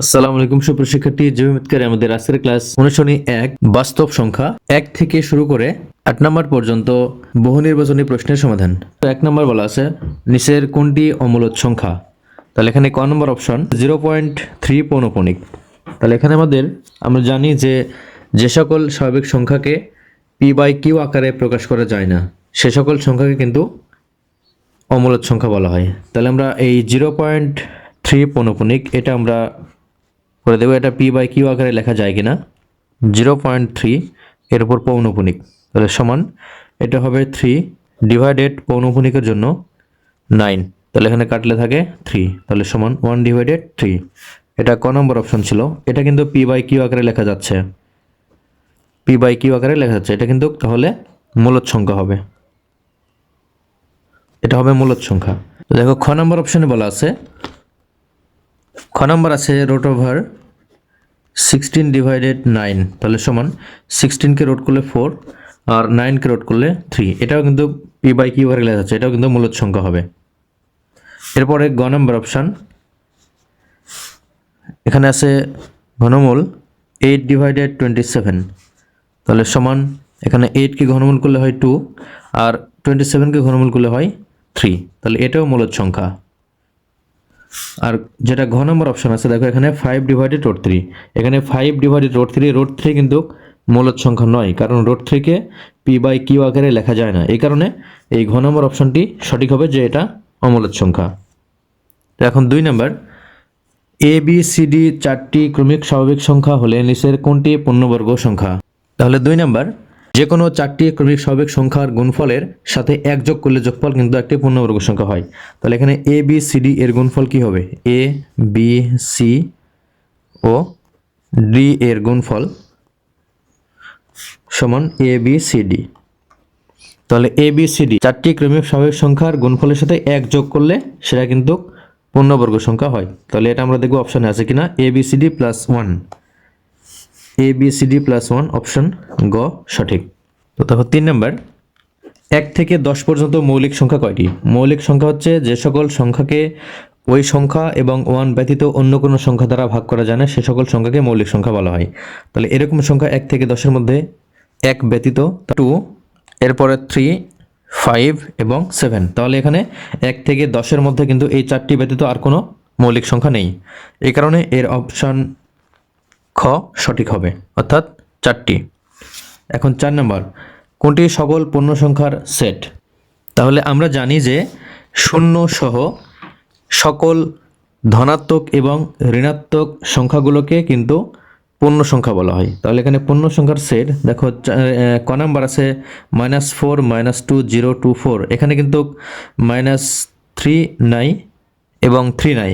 আসসালামু আলাইকুম, সুপ্রিয় শিক্ষার্থী জিওমেট্রির আমাদের আজকের ক্লাস অনুশীলনী এক, বাস্তব সংখ্যা এক থেকে শুরু করে আট নম্বর পর্যন্ত বহু নির্বাচনী প্রশ্নের সমাধান। তো এক নম্বর বলা আছে, নিচের কোনটি অমূলত সংখ্যা? তাহলে এখানে ক number option, zero point three পৌনপণিক তাহলে এখানে আমাদের, আমরা জানি যে যে সকল স্বাভাবিক সংখ্যাকে পি বাই কিউ আকারে প্রকাশ করা যায় না, সে সকল সংখ্যাকে কিন্তু অমূলত সংখ্যা বলা হয়। তাহলে আমরা এই জিরো পয়েন্ট থ্রি পৌনপণিক এটা আমরা করে দেবো। এটা পি বাই কিউ আকারে লেখা যায় কিনা? জিরো পয়েন্ট থ্রি এর উপর পৌনপুনিক, তাহলে সমান, এটা হবে থ্রি ডিভাইডেড পৌনপুনিকের জন্য নাইন তাহলে এখানে কাটলে থাকে থ্রি তাহলে সমান ওয়ান ডিভাইডেড থ্রি এটা ক নম্বর অপশন ছিল। এটা কিন্তু পি বাই কিউ আকারে লেখা যাচ্ছে। পি বাই কিউ আকারে লেখা যাচ্ছে। এটা কিন্তু তাহলে মূলত সংখ্যা হবে। এটা হবে মূলত সংখ্যা। দেখো, খ নম্বর অপশনে বলা আছে, খ নম্বর আছে root over sixteen divided nine তাহলে সমান সিক্সটিনকে রোড করলে ফোর আর নাইনকে রোড করলে থ্রি এটাও কিন্তু পি বাই কিউ আর লেখা যাচ্ছে এটাও কিন্তু মূলত সংখ্যা হবে। এরপরে গ নম্বর অপশান এখানে আছে ঘনমূল এইট ডিভাইডেড টোয়েন্টি সেভেন তাহলে সমান এখানে এইটকে ঘনমূল করলে হয় টু আর টোয়েন্টি সেভেনকে ঘনমূল করলে হয় থ্রি তাহলে এটাও মূলত সংখ্যা। আর যেটা ঘ নম্বর অপশন আছে, দেখো এখানে ফাইভ ডিভাইডেড রোড থ্রি এখানে five divided road three road three কিন্তু মূলত সংখ্যা নয়, কারণ রোড থ্রিকে পি বাই কিউ আকারে লেখা যায় না। এই কারণে এই ঘ নম্বর অপশনটি সঠিক হবে যে এটা অমূলত সংখ্যা। এখন দুই number A B C D চারটি ক্রমিক স্বাভাবিক সংখ্যা হলে নিচের কোনটি পূর্ণবর্গ সংখ্যা? তাহলে দুই নম্বর যে কোনো চারটি ক্রমিক স্বাভাবিক সংখ্যার গুণফলের সাথে এক যোগ করলে যোগফল কিন্তু একটি পূর্ণবর্গ সংখ্যা হয়। তাহলে এখানে এ বি সি ডি এর গুণফল কি হবে? এ বি সি ও ডি এর গুণফল সমান এ বি সি ডি তাহলে এ বি সি ডি চারটি ক্রমিক স্বাভাবিক সংখ্যার গুণফলের সাথে এক যোগ করলে সেটা কিন্তু পূর্ণবর্গ সংখ্যা হয়। তাহলে এটা আমরা দেখব অপশানে আছে কিনা? A B C D plus one A B C D plus one option গ, সঠিক। তো তারপর তিন নম্বর এক থেকে দশ পর্যন্ত মৌলিক সংখ্যা কয়টি? মৌলিক সংখ্যা হচ্ছে যে সকল সংখ্যাকে ওই সংখ্যা এবং ওয়ান ব্যতীত অন্য কোনো সংখ্যা দ্বারা ভাগ করা যায় না, সে সকল সংখ্যাকে মৌলিক সংখ্যা বলা হয়। তাহলে এরকম সংখ্যা এক থেকে দশের মধ্যে এক ব্যতীত টু এরপরে থ্রি ফাইভ এবং সেভেন তাহলে এখানে এক থেকে দশের মধ্যে কিন্তু এই চারটি ব্যতীত আর কোনো মৌলিক সংখ্যা নেই। এই কারণে এর অপশান খ সঠিক হবে, অর্থাৎ চারটি। এখন চার নম্বর, কোনটি সকল পূর্ণ সংখ্যার সেট? তাহলে আমরা জানি যে শূন্য সহ সকল ধনাত্মক এবং ঋণাত্মক সংখ্যাগুলোকে কিন্তু পূর্ণ সংখ্যা বলা হয়। তাহলে এখানে পূর্ণ সংখ্যার সেট, দেখো ক নাম্বার আছে, minus four, minus two, zero, two, four. এখানে কিন্তু মাইনাস থ্রি নাই এবং থ্রি নাই।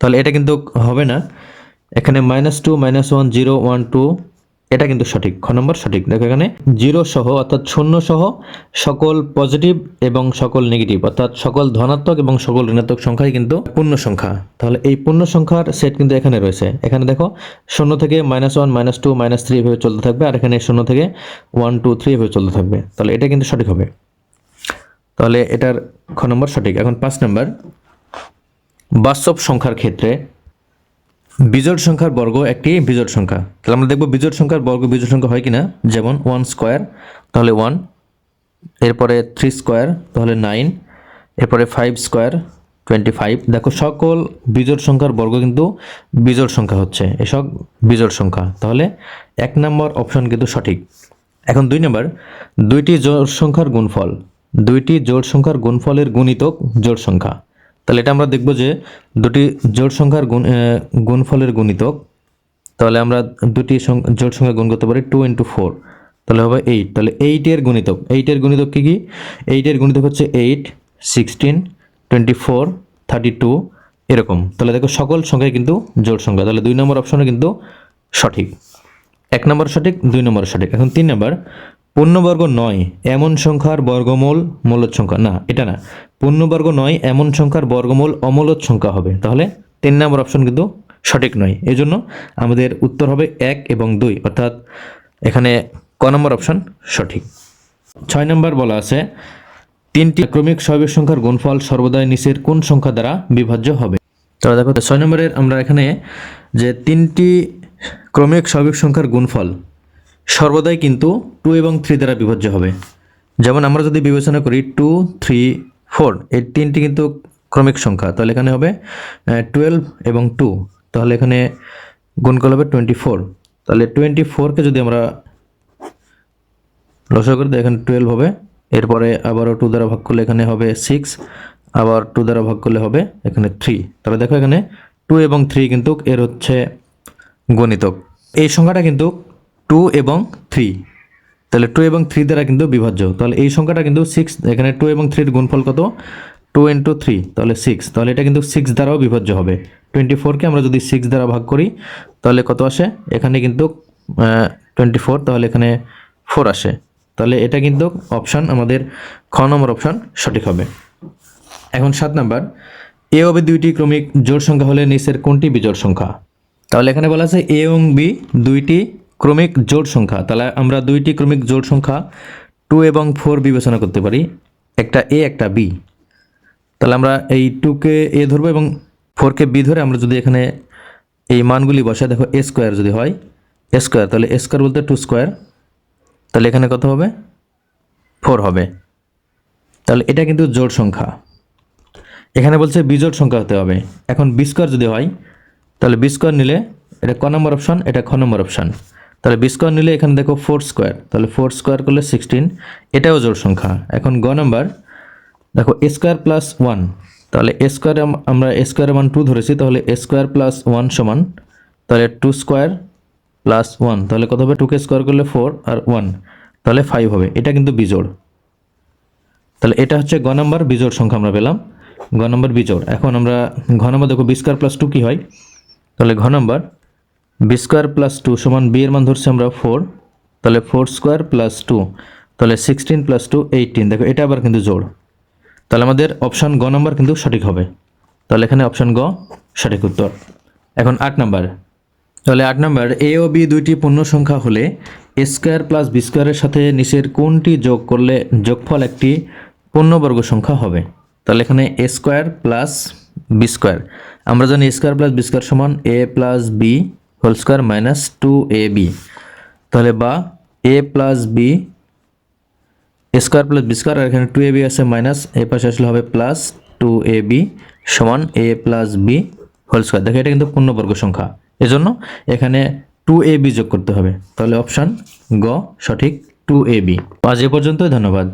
তাহলে এটা কিন্তু হবে না। এখানে minus two minus one zero one two এটা কিন্তু সঠিক। খ নম্বর সঠিক। দেখো এখানে জিরো সহ, অর্থাৎ শূন্য সহ সকল পজিটিভ এবং সকল নেগেটিভ অর্থাৎ সকল ধনাত্মক এবং সকল ঋণাত্মক সংখ্যাই কিন্তু পূর্ণ সংখ্যা। তাহলে এই পূর্ণ সংখ্যার সেট কিন্তু এখানে রয়েছে। এখানে দেখো শূন্য থেকে minus one minus two minus three এভাবে চলতে থাকবে আর এখানে শূন্য থেকে ওয়ান টু থ্রি এভাবে চলতে থাকবে। তাহলে এটা কিন্তু সঠিক হবে। তাহলে এটার খ নম্বর সঠিক। এখন পাঁচ নম্বর। বাস্তব সংখ্যার ক্ষেত্রে বিজোড় সংখ্যার বর্গ একটি বিজোড় সংখ্যা। তাহলে আমরা দেখব বিজোড় সংখ্যার বর্গ বিজোড় সংখ্যা হয় কিনা। যেমন ওয়ান স্কোয়ার, তাহলে ওয়ান। এরপরে থ্রি স্কোয়ার, তাহলে নাইন। এরপরে ফাইভ স্কোয়ার, টোয়েন্টি ফাইভ। দেখো সকল বিজোড় সংখ্যার বর্গ কিন্তু বিজোড় সংখ্যা হচ্ছে। এসব বিজোড় সংখ্যা। তাহলে এক নম্বর অপশন কিন্তু সঠিক। এখন দুই নম্বর, দুইটি জোড় সংখ্যার গুণফল। দুইটি জোড় সংখ্যার গুণফলের গুণিতক জোড় সংখ্যা। তাহলে এটা আমরা দেখব যে দুটি জোড় সংখ্যার গুণ গুণফলের গুণিতক। তাহলে আমরা দুটি জোড় সংখ্যা গুণ করতে পারি টু ইন্টু ফোর তাহলে হবে এইট তাহলে এইটের গুণিতক। এইটের গুণিতক কী কী? এইটের গুণিতক হচ্ছে eight sixteen twenty four thirty two এরকম। তাহলে দেখো সকল সংখ্যায় কিন্তু জোড় সংখ্যা। তাহলে দুই নম্বর অপশনে কিন্তু সঠিক। এক নম্বর সঠিক, দুই নম্বর সঠিক। এখন তিন নম্বর। পূর্ণবর্গ নয়, এমন সংখ্যার বর্গমূল মূলত সংখ্যা। না, এটা না। পূর্ণবর্গ নয়, এমন সংখ্যার বর্গমূল অমূলত সংখ্যা হবে। তাহলে তিন নম্বর অপশন কিন্তু সঠিক নয়। এই জন্য আমাদের উত্তর হবে এক এবং দুই, অর্থাৎ এখানে ক নম্বর অপশন সঠিক। ছয় নম্বর বলা আছে, তিনটি ক্রমিক স্বাভাবিক সংখ্যার গুণফল সর্বদাই নিচের কোন সংখ্যা দ্বারা বিভাজ্য হবে? তো দেখো ছয় নম্বরের আমরা এখানে যে তিনটি ক্রমিক স্বাভাবিক সংখ্যার গুণফল সর্বদাই কিন্তু টু এবং থ্রি দ্বারা বিভাজ্য হবে। যেমন আমরা যদি বিবেচনা করি টু থ্রি ফোর, এই তিনটি কিন্তু ক্রমিক সংখ্যা। তাহলে এখানে হবে টুয়েলভ এবং টু তাহলে এখানে গুণফল হবে টোয়েন্টি ফোর তাহলে টোয়েন্টি ফোরকে যদি আমরা লসা করে এখানে টুয়েলভ হবে। এরপরে আবারও টু দ্বারা ভাগ করলে এখানে হবে সিক্স আবার টু দ্বারা ভাগ করলে হবে এখানে থ্রি তাহলে দেখো এখানে টু এবং থ্রি কিন্তু এর হচ্ছে গণিতক। এই সংখ্যাটা কিন্তু টু এবং থ্রি তাহলে টু এবং থ্রি দ্বারা কিন্তু বিভাজ্য। তাহলে এই সংখ্যাটা কিন্তু সিক্স এখানে টু এবং থ্রির গুণফল কত? টু ইন্টু থ্রি তাহলে সিক্স তাহলে এটা কিন্তু সিক্স দ্বারাও বিভাজ্য হবে। টোয়েন্টি ফোরকে আমরা যদি সিক্স দ্বারা ভাগ করি, তাহলে কত আসে? এখানে কিন্তু টোয়েন্টি ফোর তাহলে এখানে ফোর আসে। তাহলে এটা কিন্তু অপশান আমাদের খ নম্বর অপশান সঠিক হবে। এখন সাত নাম্বার। এ ও বি দুইটি ক্রমিক জোড় সংখ্যা হলে নিচের কোনটি বিজোড় সংখ্যা? তাহলে এখানে বলা আছে এ এবং বি দুইটি ক্রমিক জোড় সংখ্যা, তাহলে আমরা দুইটি ক্রমিক জোড় সংখ্যা টু এবং ফোর বিবেচনা করতে পারি। একটা এ একটা বি তাহলে আমরা এই টুকে এ ধরবো এবং ফোরকে বি ধরে আমরা যদি এখানে এই মানগুলি বসাই, দেখো এ স্কোয়ার যদি হয় এ স্কোয়ার তাহলে এ স্কোয়ার বলতে টু স্কোয়ার তাহলে এখানে কত হবে? ফোর হবে। তাহলে এটা কিন্তু জোড় সংখ্যা। এখানে বলছে বিজোড় সংখ্যা হতে হবে। এখন বি স্কোয়ার যদি হয়, তাহলে বি স্কোয়ার নিলে এটা ক নম্বর অপশান এটা খ নম্বর অপশান তাহলে বি স্কোয়ার নিলে এখানে দেখো ফোর স্কোয়ার তাহলে ফোর স্কোয়ার করলে সিক্সটিন এটাও জোড় সংখ্যা। এখন গ নম্বর দেখো এ স্কোয়ার প্লাস ওয়ান তাহলে এ স্কোয়ারে আমরা এ স্কোয়ারের মান টু ধরেছি, তাহলে এ স্কোয়ার প্লাস ওয়ান সমান, তাহলে টু স্কোয়ার প্লাস ওয়ান তাহলে কত হবে? টুকে স্কোয়ার করলে ফোর আর ওয়ান তাহলে ফাইভ হবে, এটা কিন্তু বিজোড় তাহলে এটা হচ্ছে গ নম্বর বিজোড় সংখ্যা আমরা পেলাম, গ নম্বর বিজোড় এখন আমরা, ঘ নম্বর দেখো বি স্কোয়ার প্লাস টু কী হয়? তাহলে ঘ number B square plus two সমান বি এর মান ধরছি আমরা ফোর। তাহলে ফোর স্কোয়ার প্লাস টু, তাহলে সিক্সটিন প্লাস টু এইটিন। দেখো, এটা আবার কিন্তু জোড়। তাহলে আমাদের অপশান গ নম্বর কিন্তু সঠিক হবে। তাহলে এখানে অপশান গ সঠিক উত্তর। এখন আট নাম্বার। তাহলে আট নাম্বার, এ ও বি দুইটি পূর্ণ সংখ্যা হলে এ স্কোয়ার প্লাস বি স্কোয়ারের সাথে নিচের কোনটি যোগ করলে যোগফল একটি পূর্ণবর্গ সংখ্যা হবে? তাহলে এখানে A square plus B square. আমরা জানি A square plus B square সমান A plus B whole square minus two A B তাহলে বা A plus B square plus B square আর এখানে টু এ বি আছে মাইনাস এ পাশে আসলে হবে প্লাস টু এ বি সমান A plus B whole square দেখো, এটা কিন্তু পূর্ণবর্গ সংখ্যা। এজন্য এখানে টু এ বি যোগ করতে হবে। তাহলে অপশান গ, সঠিক টু এ বি আজ এ পর্যন্তই, ধন্যবাদ।